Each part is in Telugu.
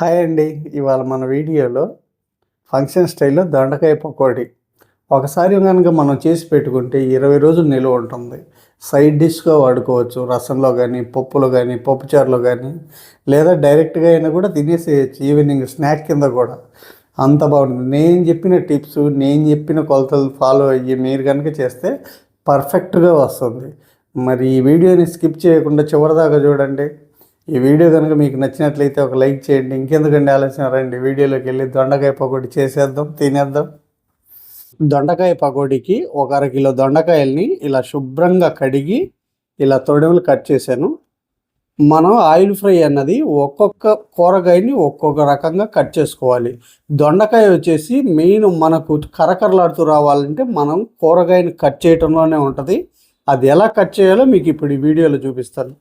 హాయ్ అండి. ఇవాళ మన వీడియోలో ఫంక్షన్ స్టైల్లో దొండకాయ పకోడీ. ఒకసారి కనుక మనం చేసి పెట్టుకుంటే ఇరవై రోజులు నిలువ ఉంటుంది. సైడ్ డిష్గా వాడుకోవచ్చు. రసంలో కానీ పప్పులో కానీ పప్పుచారులో కానీ లేదా డైరెక్ట్గా అయినా కూడా తినేసేయచ్చు. ఈవినింగ్ స్నాక్ కింద కూడా. అంత బాగుంటుంది. నేను చెప్పిన టిప్స్ నేను చెప్పిన కొలతలు ఫాలో అయ్యి మీరు కనుక చేస్తే పర్ఫెక్ట్గా వస్తుంది. మరి ఈ వీడియోని స్కిప్ చేయకుండా చివరిదాకా చూడండి. ఈ వీడియో కనుక మీకు నచ్చినట్లయితే ఒక లైక్ చేయండి. ఇంకెందుకండి ఆలోచన రండి వీడియోలోకి వెళ్ళి దొండకాయ పకోడీ చేసేద్దాం తినేద్దాం. దొండకాయ పకోడీకి ఒక అర కిలో దొండకాయల్ని ఇలా శుభ్రంగా కడిగి ఇలా తొడములు కట్ చేశాను. మనం ఆయిల్ ఫ్రై అన్నది ఒక్కొక్క కూరగాయని ఒక్కొక్క రకంగా కట్ చేసుకోవాలి. దొండకాయ వచ్చేసి మెయిన్ మనకు కరకరలాడుతూ రావాలంటే మనం కూరగాయని కట్ చేయటంలోనే ఉంటుంది. అది ఎలా కట్ చేయాలో మీకు ఇప్పుడు ఈ వీడియోలో చూపిస్తాను.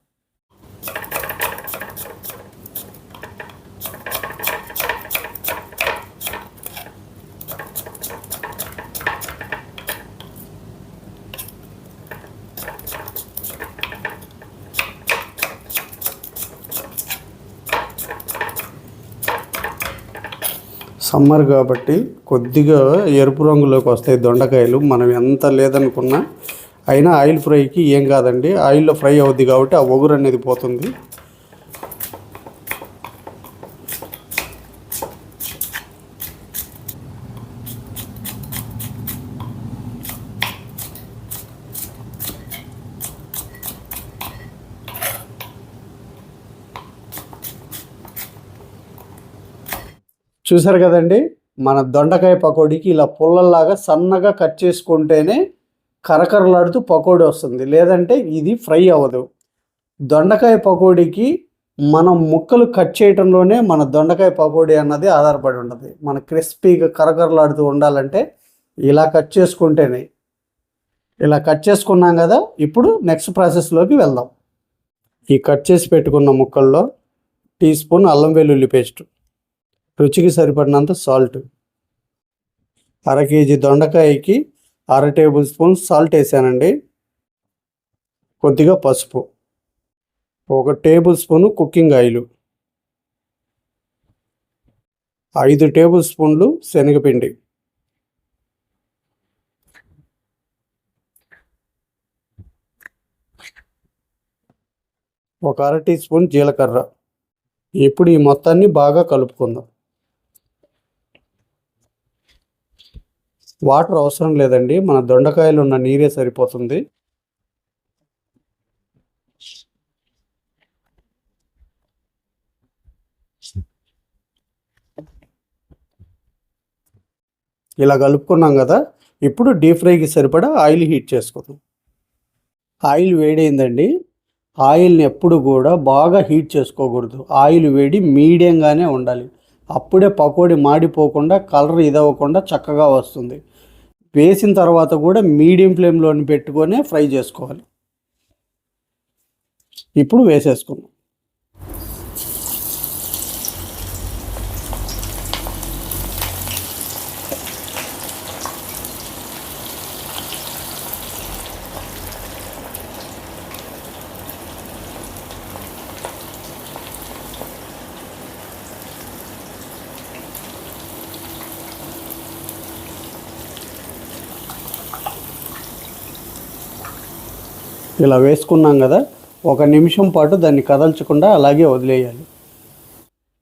సమ్మర్ కాబట్టి కొద్దిగా ఎరుపు రంగులోకి వస్తాయి దొండకాయలు. మనం ఎంత లేదనుకున్నా అయినా ఆయిల్ ఫ్రైకి ఏం కాదండి. ఆయిల్లో ఫ్రై అవుద్ది కాబట్టి ఆ ఒగురు అనేది పోతుంది. చూసారు కదండి? మన దొండకాయ పకోడీకి ఇలా పుల్లల్లాగా సన్నగా కట్ చేసుకుంటేనే కరకరలాడుతూ పకోడీ వస్తుంది. లేదంటే ఇది ఫ్రై అవ్వదు. దొండకాయ పకోడీకి మనం ముక్కలు కట్ చేయడంలోనే మన దొండకాయ పకోడీ అన్నది ఆధారపడి ఉంటుంది. మన క్రిస్పీగా కరకరలాడుతూ ఉండాలంటే ఇలా కట్ చేసుకుంటేనే. ఇలా కట్ చేసుకున్నాం కదా ఇప్పుడు నెక్స్ట్ ప్రాసెస్లోకి వెళ్దాం. ఈ కట్ చేసి పెట్టుకున్న ముక్కల్లో టీ స్పూన్ అల్లం వెల్లుల్లి పేస్ట్. రుచికి సరిపడినంత సాల్ట్. అర కేజీ దొండకాయకి అర టేబుల్ స్పూన్ సాల్ట్ వేసానండి. కొద్దిగా పసుపు. ఒక టేబుల్ స్పూను కుకింగ్ ఆయిల్. ఐదు టేబుల్ స్పూన్లు శనగపిండి. ఒక అర టీ స్పూన్ జీలకర్ర. ఇప్పుడు ఈ మొత్తాన్ని బాగా కలుపుకుందాం. వాటర్ అవసరం లేదండి. మన దొండకాయలు ఉన్న నీరే సరిపోతుంది. ఇలా కలుపుకున్నాం కదా ఇప్పుడు డీప్ ఫ్రైకి సరిపడా ఆయిల్ హీట్ చేసుకుందాం. ఆయిల్ వేడైందండి. ఆయిల్ని ఎప్పుడు కూడా బాగా హీట్ చేసుకోకూడదు. ఆయిల్ వేడి మీడియంగానే ఉండాలి. అప్పుడే పకోడీ మాడిపోకుండా కలర్ ఇదవ్వకుండా చక్కగా వస్తుంది. వేసిన తర్వాత కూడా మీడియం ఫ్లేమ్లోని పెట్టుకొని ఫ్రై చేసుకోవాలి. ఇప్పుడు వేసేసుకున్నాం ఇలా వేసుకున్నాం కదా ఒక నిమిషం పాటు దాన్ని కదల్చకుండా అలాగే వదిలేయాలి.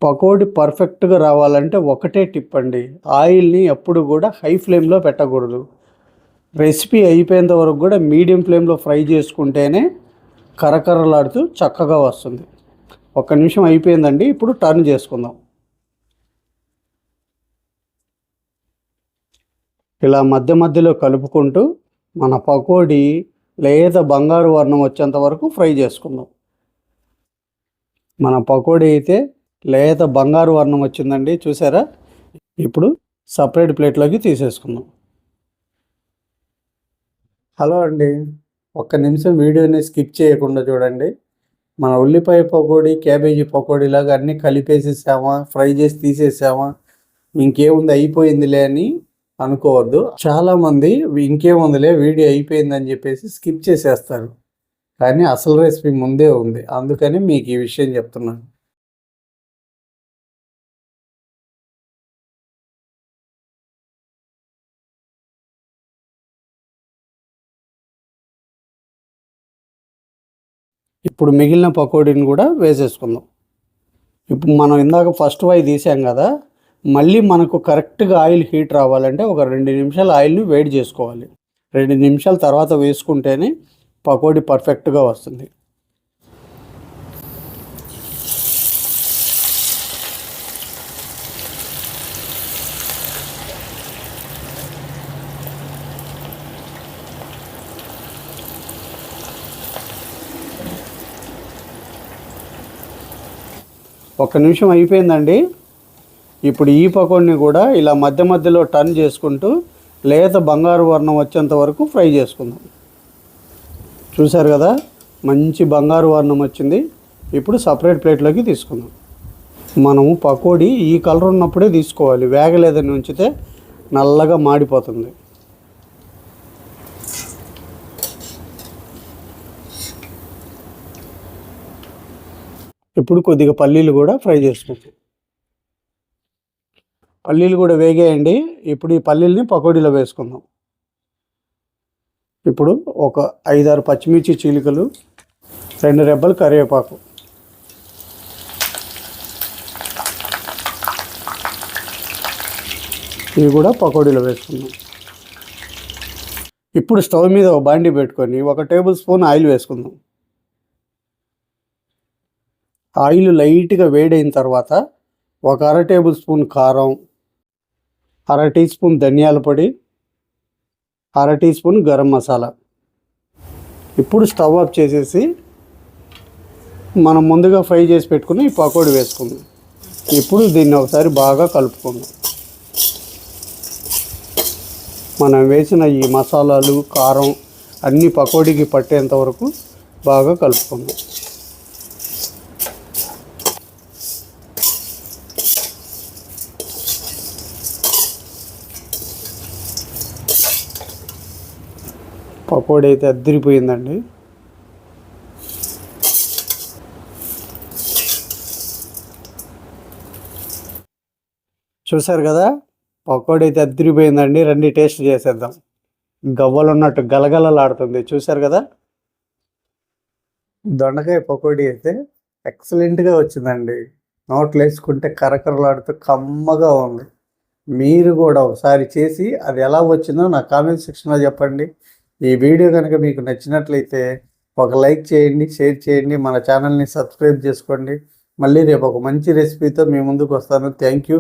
పకోడీ పర్ఫెక్ట్గా రావాలంటే ఒకటే టిప్ అండి ఆయిల్ని ఎప్పుడు కూడా హై ఫ్లేమ్లో పెట్టకూడదు. రెసిపీ అయిపోయేంత వరకు కూడా మీడియం ఫ్లేమ్లో ఫ్రై చేసుకుంటేనే కరకరలాడుతూ చక్కగా వస్తుంది. ఒక నిమిషం అయిపోయిందండి ఇప్పుడు టర్న్ చేసుకుందాం. ఇలా మధ్య మధ్యలో కలుపుకుంటూ మన పకోడీ లేత బంగారు వర్ణం వచ్చేంత వరకు ఫ్రై చేసుకుందాం. మన పకోడీ అయితే లేత బంగారు వర్ణం వచ్చిందండి చూసారా? ఇప్పుడు సపరేట్ ప్లేట్లోకి తీసేసుకుందాం. హలో అండి ఒక్క నిమిషం వీడియోని స్కిప్ చేయకుండా చూడండి. మన ఉల్లిపాయ పకోడీ క్యాబేజీ పకోడీ లాగా అన్నీ కలిపేసేసామా ఫ్రై చేసి తీసేసామా ఇంకేముంది అయిపోయిందిలే అని అనుకోవద్దు. చాలా మంది ఇంకేముందిలే వీడియో అయిపోయిందని చెప్పేసి స్కిప్ చేసేస్తారు. కానీ అసలు రెసిపీ ముందే ఉంది. అందుకని మీకు ఈ విషయం చెప్తున్నాను. ఇప్పుడు మిగిలిన పకోడీని కూడా వేసేసుకుందాం. ఇప్పుడు మనం ఇందాక ఫస్ట్ వై తీసాం కదా మళ్ళీ మనకు కరెక్ట్గా ఆయిల్ హీట్ రావాలంటే ఒక రెండు నిమిషాలు ఆయిల్ని వేడి చేసుకోవాలి. రెండు నిమిషాల తర్వాత వేసుకుంటేనే పకోడీ పర్ఫెక్ట్గా వస్తుంది. ఒక్క నిమిషం అయిపోయిందండి. ఇప్పుడు ఈ పకోడీని కూడా ఇలా మధ్య మధ్యలో టర్న్ చేసుకుంటూ లేత బంగారు వర్ణం వచ్చేంత వరకు ఫ్రై చేసుకుందాం. చూశారు కదా? మంచి బంగారు వర్ణం వచ్చింది. ఇప్పుడు సపరేట్ ప్లేట్లోకి తీసుకుందాం. మనము పకోడీ ఈ కలర్ ఉన్నప్పుడే తీసుకోవాలి. వేగలేదని ఉంచితే నల్లగా మాడిపోతుంది. ఇప్పుడు కొద్దిగా పల్లీలు కూడా ఫ్రై చేసుకుంటాం పల్లీలు కూడా వేగేయండి. ఇప్పుడు ఈ పల్లీల్ని పకోడీలో వేసుకుందాం. ఇప్పుడు ఒక ఐదారు పచ్చిమిర్చి చీలికలు రెండు రెబ్బలు కరివేపాకు. ఇవి కూడా పకోడీలో వేసుకుందాం. ఇప్పుడు స్టవ్ మీద ఒక బాండి పెట్టుకొని ఒక టేబుల్ స్పూన్ ఆయిల్ వేసుకుందాం. ఆయిల్ లైట్గా వేడైన తర్వాత ఒక అర టేబుల్ స్పూన్ కారం అర టీ స్పూన్ ధనియాల పొడి అర టీ స్పూన్ గరం మసాలా. ఇప్పుడు స్టవ్ ఆఫ్ చేసేసి మనం ముందుగా ఫ్రై చేసి పెట్టుకుని ఈ పకోడీ వేసుకుందాం. ఇప్పుడు దీన్ని ఒకసారి బాగా కలుపుకుందాం. మనం వేసిన ఈ మసాలాలు కారం అన్ని పకోడీకి పట్టేంత వరకు బాగా కలుపుకుందాం. పకోడీ అయితే అద్దరిపోయిందండి. చూసారు కదా? పకోడీ అయితే అద్దరిపోయిందండి. రండి టేస్ట్ చేసేద్దాం. గవ్వలు ఉన్నట్టు గలగలలాడుతుంది. చూసారు కదా? దొండకాయ పకోడీ అయితే ఎక్సలెంట్గా వచ్చిందండి. నోట్లు వేసుకుంటే కరకరలాడుతూ కమ్మగా ఉంది. మీరు కూడా ఒకసారి చేసి అది ఎలా వచ్చిందో నా కామెంట్ సెక్షన్లో చెప్పండి. ఈ వీడియో కనుక మీకు నచ్చినట్లయితే ఒక లైక్ చేయండి షేర్ చేయండి మన ఛానల్ని సబ్స్క్రైబ్ చేసుకోండి. మళ్ళీ రేపు ఒక మంచి రెసిపీతో మీ ముందుకు వస్తాను. Thank you.